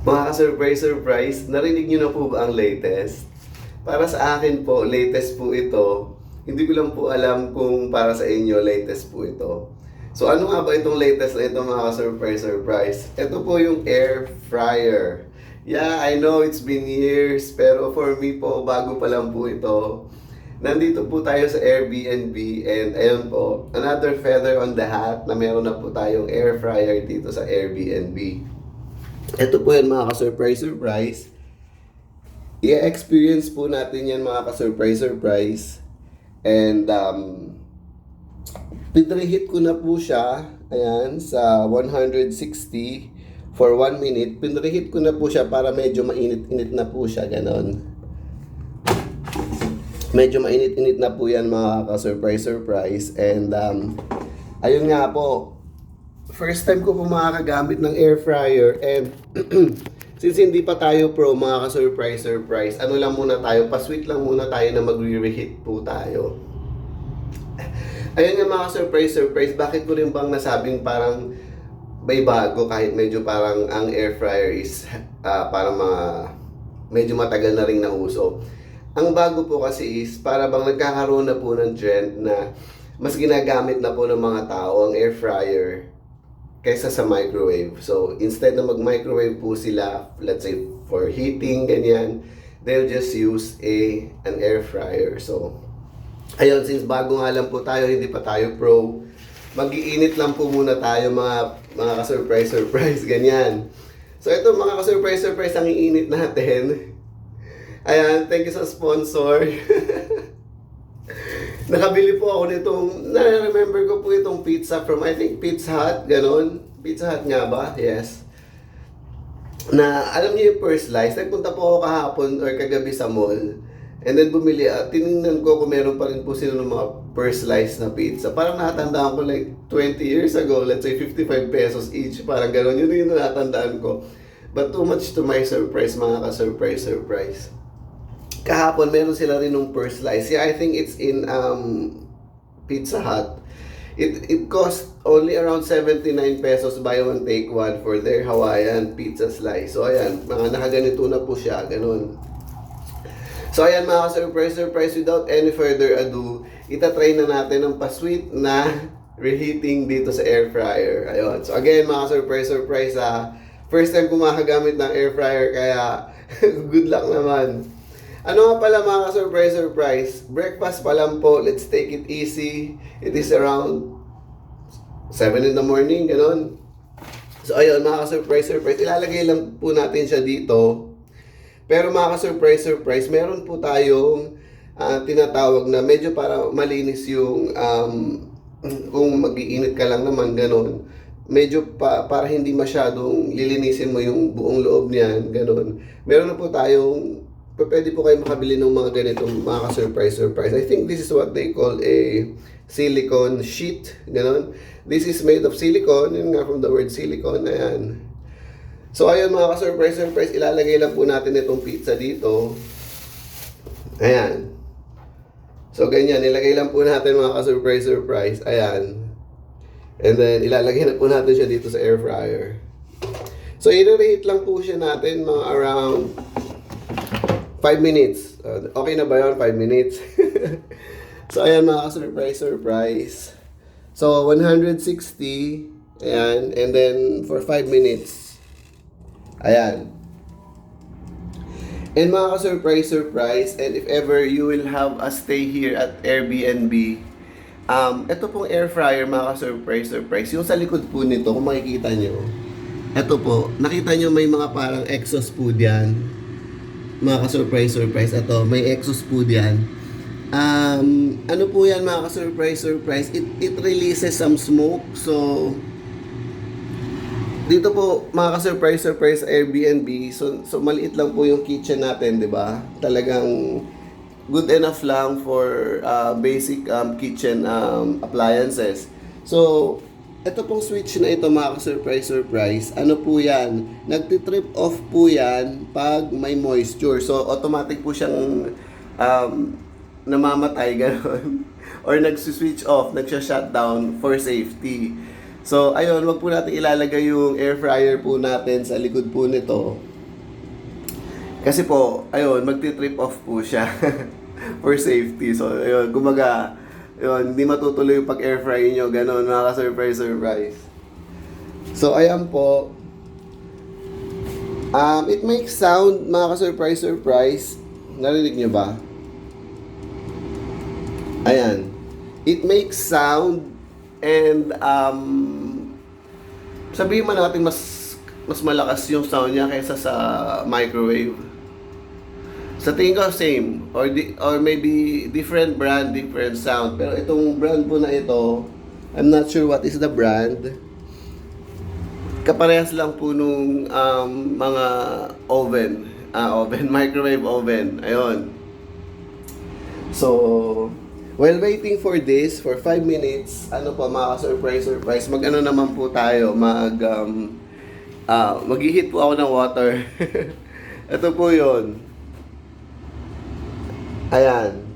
Mga ka-surprise, surprise, narinig nyo na po ba ang latest? Para sa akin po, latest po ito. Hindi ko lang po alam kung para sa inyo, latest po ito. So ano nga ba itong latest na ito mga ka-surprise, surprise? Ito po yung air fryer. Yeah, I know it's been years, pero for me po, bago pa lang po ito. Nandito po tayo sa Airbnb and ayun po, another feather on the hat na meron na po tayong air fryer dito sa Airbnb. Ito po yan mga ka-surprise surprise. I-experience po natin yan mga ka-surprise surprise. And um, pinrehit ko na po siya. Ayan, sa 160 for 1 minute. Pinrehit ko na po siya para medyo mainit-init na po siya. Ganon. Medyo mainit-init na po yan mga ka-surprise surprise. And um, ayun nga po, first time ko po makakagamit ng air fryer and since hindi pa tayo pro mga ka-surprise surprise, ano lang muna tayo, pa-sweet lang muna tayo na magre-reheat po tayo. Ayun nga mga surprise surprise, bakit ko rin bang nasabing parang may bago kahit medyo parang ang air fryer is ah, parang mga medyo matagal na rin na uso. Ang bago po kasi is para bang nagkakaroon na po ng trend na mas ginagamit na po ng mga tao ang air fryer kaysa sa microwave. So, instead na mag-microwave po sila, let's say for heating, ganyan, they'll just use a an air fryer. So, ayun, since bago nga lang po tayo, hindi pa tayo pro, mag-iinit lang po muna tayo mga mga ka-surprise surprise ganyan. So ito mga ka-surprise surprise ang iinit natin. Ayan, thank you sa sponsor. Nakabili po ako nitong, na-remember ko po itong pizza from, I think, Pizza Hut, ganon. Pizza Hut nga ba? Yes. Na, alam niyo yung first slice, nagpunta po ako kahapon or kagabi sa mall. And then bumili, at tinignan ko kung meron pa rin po sila ng mga first slice na pizza. Parang natandaan ko like 20 years ago, let's say 55 pesos each. Parang ganon, yun yung natandaan ko. But too much to my surprise, mga ka-surprise, surprise kahapon meron sila rin nung first slice. Yeah, I think it's in um, Pizza Hut. It it cost only around 79 pesos buy one take one for their Hawaiian pizza slice. So ayan, mga nakaganito na po siya, ganun. So ayan mga surprise surprise without any further ado, itatry na natin ang pa-sweet na reheating dito sa air fryer. Ayun. So again mga surprise surprise ah, first time ko makagamit ng air fryer kaya good luck naman. Ano nga pala mga surprise surprise? Breakfast pa lang po. Let's take it easy. It is around 7 in the morning, ganun. So ayun, mga surprise surprise. Ilalagay lang po natin siya dito. Pero mga surprise surprise, meron po tayong ah, tinatawag na medyo para malinis yung um, kung mag-iinit ka lang naman, ganun. Medyo pa, para hindi masyadong lilinisin mo yung buong loob niyan, ganun. Meron na po tayong pwede po kayo makabili ng mga ganitong mga ka-surprise surprise. I think this is what they call a silicone sheet, ganun. This is made of silicone, yun nga from the word silicone, ayan. So ayun mga ka-surprise surprise, ilalagay lang po natin itong pizza dito. Ayan. So ganyan, ilagay lang po natin mga ka-surprise surprise, ayan. And then ilalagay na po natin siya dito sa air fryer. So i-rate lang po siya natin mga around 5 minutes. Uh, okay na ba yun? 5 minutes. so, ayan mga surprise surprise. So, 160. Ayan. And then, for 5 minutes. Ayan. And mga ka-surprise, surprise, and if ever you will have a stay here at Airbnb, um, ito pong air fryer, mga ka-surprise, surprise, yung sa likod po nito, kung makikita nyo, ito po, nakita nyo may mga parang exhaust po diyan mga ka-surprise surprise. Ito may exhaust po diyan um, ano po yan mga ka-surprise surprise? It, it releases some smoke so dito po mga ka-surprise surprise Airbnb. So, so maliit lang po yung kitchen natin di ba? Talagang good enough lang for uh, basic um, kitchen um, appliances. So ito pong switch na ito mga ka-surprise surprise, ano po yan? Nagtitrip off po yan pag may moisture. So automatic po siyang um, namamatay gano'n. Or nagsi-switch off, nagsha-shutdown for safety. So, ayun, wag po natin ilalagay yung air fryer po natin sa likod po nito. Kasi po, ayun, magti-trip off po siya for safety. So, ayun, gumaga, ayun, hindi matutuloy yung pag-air fry nyo, ganun, mga ka-surprise, surprise. So, ayan po. Um, it makes sound, mga ka-surprise, surprise. Narinig nyo ba? Ayan. It makes sound and um, sabihin man natin mas mas malakas yung sound niya kaysa sa microwave. Sa tingin ko same or di, or maybe different brand, different sound. Pero itong brand po na ito, I'm not sure what is the brand. Kaparehas lang po nung um, mga oven, ah oven, microwave oven. Ayun. So, while waiting for this, for 5 minutes, ano pa, mga surprise surprise mag-ano naman po tayo, mag, um, ah, mag-heat po ako ng water. Ito po yon Ayan.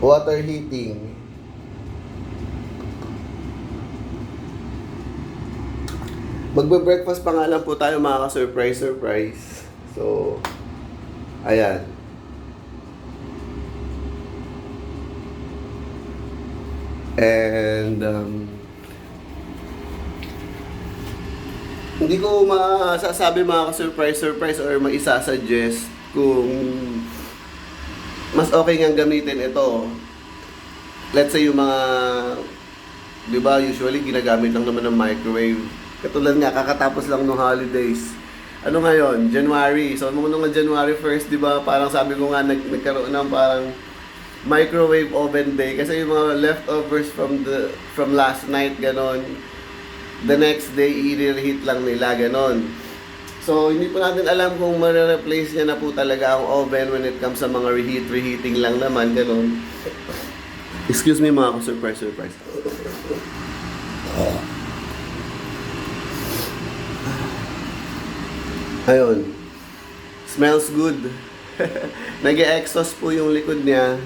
Water heating. Magbe-breakfast pa nga lang po tayo mga ka-surprise surprise. So, ayan. And um, hindi ko masasabi mga ka-surprise surprise or maisa-suggest kung mas okay nga gamitin ito. Let's say yung mga 'di ba usually ginagamit lang naman ng microwave. Katulad nga kakatapos lang ng holidays. Ano ngayon? January. So nung nung January 1st, 'di ba? Parang sabi ko nga nag nagkaroon ng parang microwave oven day kasi yung mga leftovers from the from last night ganon the next day i-reheat lang nila ganon so hindi po natin alam kung ma-replace niya na po talaga ang oven when it comes sa mga reheat reheating lang naman ganon excuse me mga surprise surprise. Ayun. Smells good. Nag-exhaust po yung likod niya.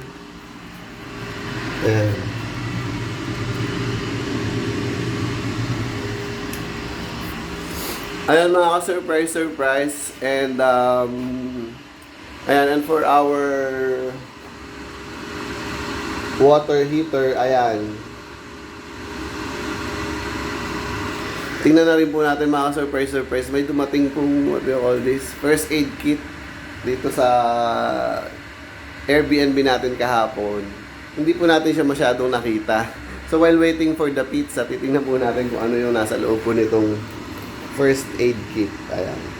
Ayan. Ayan mga ka-surprise, surprise. And, um, ayan, and for our water heater, ayan. Tingnan na rin po natin mga ka-surprise, surprise. May dumating pong, what do you call this, first aid kit dito sa Airbnb natin kahapon hindi po natin siya masyadong nakita. So while waiting for the pizza, titingnan po natin kung ano yung nasa loob po nitong first aid kit. Ayan.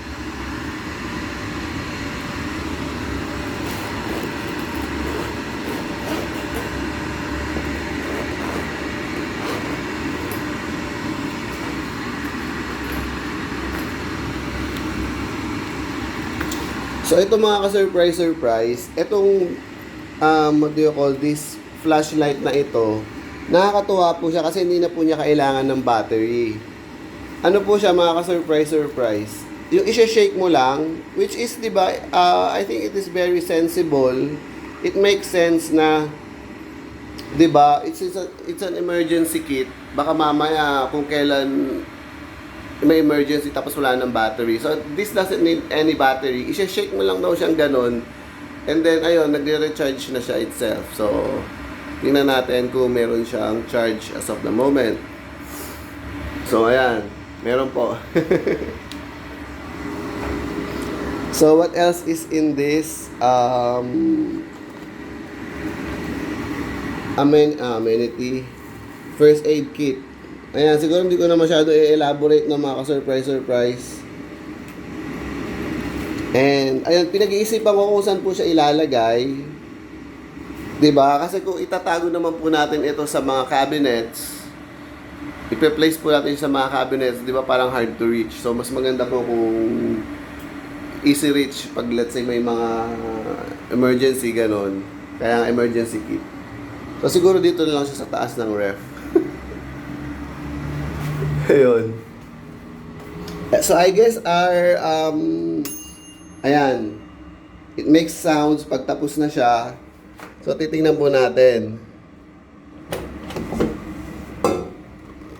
So ito mga ka-surprise surprise, itong um, what do you call this flashlight na ito, nakakatuwa po siya kasi hindi na po niya kailangan ng battery. Ano po siya mga ka-surprise surprise? Yung i-shake mo lang, which is, di ba, uh, I think it is very sensible. It makes sense na, di ba, it's, it's, a, it's an emergency kit. Baka mamaya kung kailan may emergency tapos wala ng battery. So, this doesn't need any battery. I-shake mo lang daw siyang ganun. And then, ayun, nagre-recharge na siya itself. So, tingnan natin kung meron siyang charge as of the moment. So, ayan. Meron po. so, what else is in this? Um, amen, amenity. First aid kit. Ayan, siguro hindi ko na masyado i-elaborate na mga ka-surprise, surprise. And, ayun, pinag-iisipan ko kung saan po siya ilalagay. 'Di ba? Kasi kung itatago naman po natin ito sa mga cabinets, ipe-place po natin sa mga cabinets, 'di ba? Parang hard to reach. So mas maganda po kung easy reach pag let's say may mga emergency ganon. Kaya emergency kit. So siguro dito na lang siya sa taas ng ref. Ayun. So I guess our um ayan. It makes sounds pag tapos na siya. So titingnan po natin.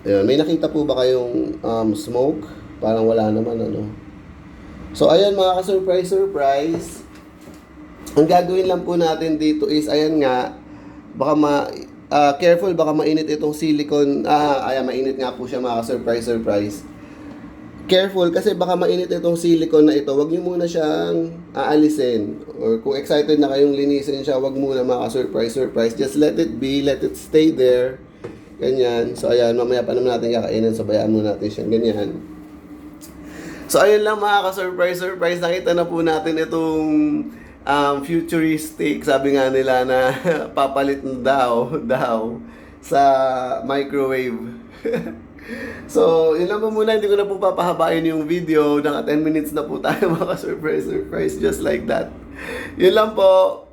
Ayun, may nakita po ba kayong um, smoke? Parang wala naman, ano. So, ayan mga ka-surprise, surprise. Ang gagawin lang po natin dito is, ayan nga, baka ma... ah, careful, baka mainit itong silicone. Ah, ayan, mainit nga po siya mga ka-surprise, surprise. Careful kasi baka mainit itong silicone na ito. Huwag niyo muna siyang aalisin. Or kung excited na kayong linisin siya, huwag muna mga surprise surprise. Just let it be, let it stay there. Ganyan. So ayan, mamaya pa naman natin kakainin. So muna natin siya. Ganyan. So ayun lang mga ka-surprise surprise. Nakita na po natin itong um, futuristic, sabi nga nila na papalit na daw, daw sa microwave. so, yun lang muna. Hindi ko na po papahabain yung video. Naka 10 minutes na po tayo mga ka-surprise surprise. Just like that. Yun lang po.